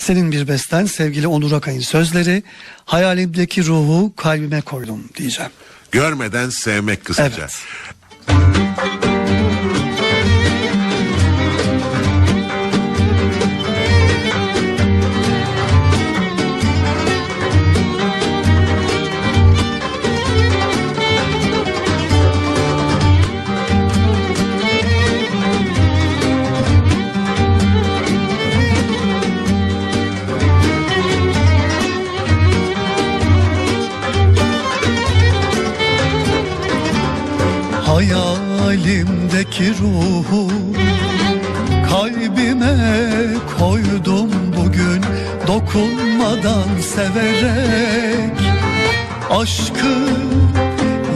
Senin bir besten sevgili Onur Akay'ın sözleri hayalimdeki ruhu kalbime koydum diyeceğim. Görmeden sevmek kısaca. Evet. Hayalimdeki ruhu kalbime koydum bugün dokunmadan severek. Aşkı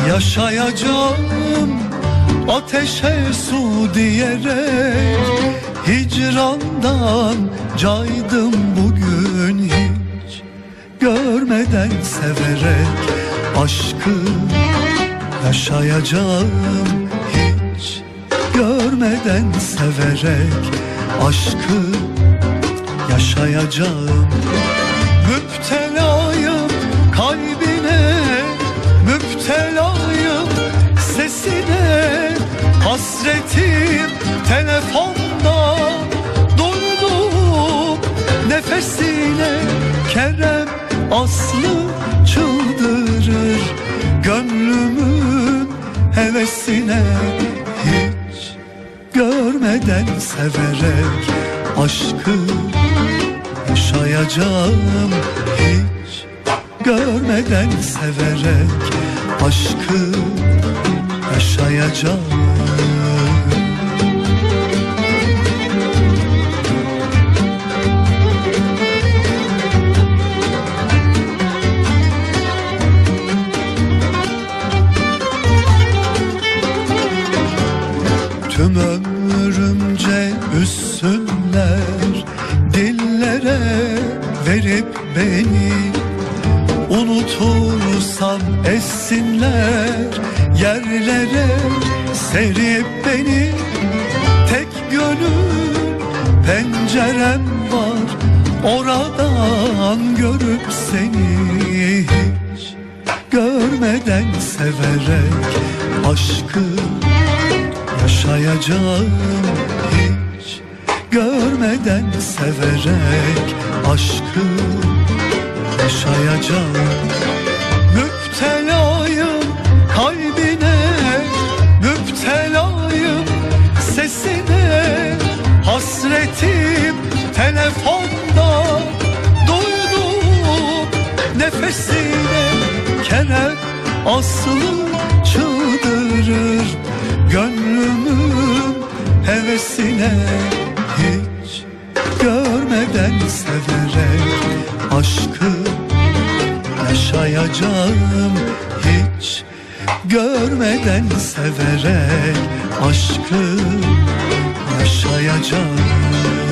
yaşayacağım ateşe su diyerek. Hicrandan caydım bugün hiç görmeden severek. Aşkı yaşayacağım görmeden severek aşkı yaşayacağım. Müptelayım kalbine müptelayım sesine. Hasretim telefonda duydum nefesine. Kerem Aslı çıldırır gönlümün hevesine. hiç görmeden severek aşkı yaşayacağım. Hiç görmeden severek aşkı yaşayacağım üssünler Dillere verip beni Unutursam essinler Yerlere serip beni. Tek gönül pencerem var Oradan görüp seni hiç Görmeden severek aşkı yaşayacağım hiç görmeden severek aşkı yaşayacağım. Müptelayım kalbine müptelayım sesine. Hasretim telefonda duydum nefesine. Kerem aslı çıldırır Gönlümün hevesine hiç görmeden severek aşkı yaşayacağım. Hiç görmeden severek aşkı yaşayacağım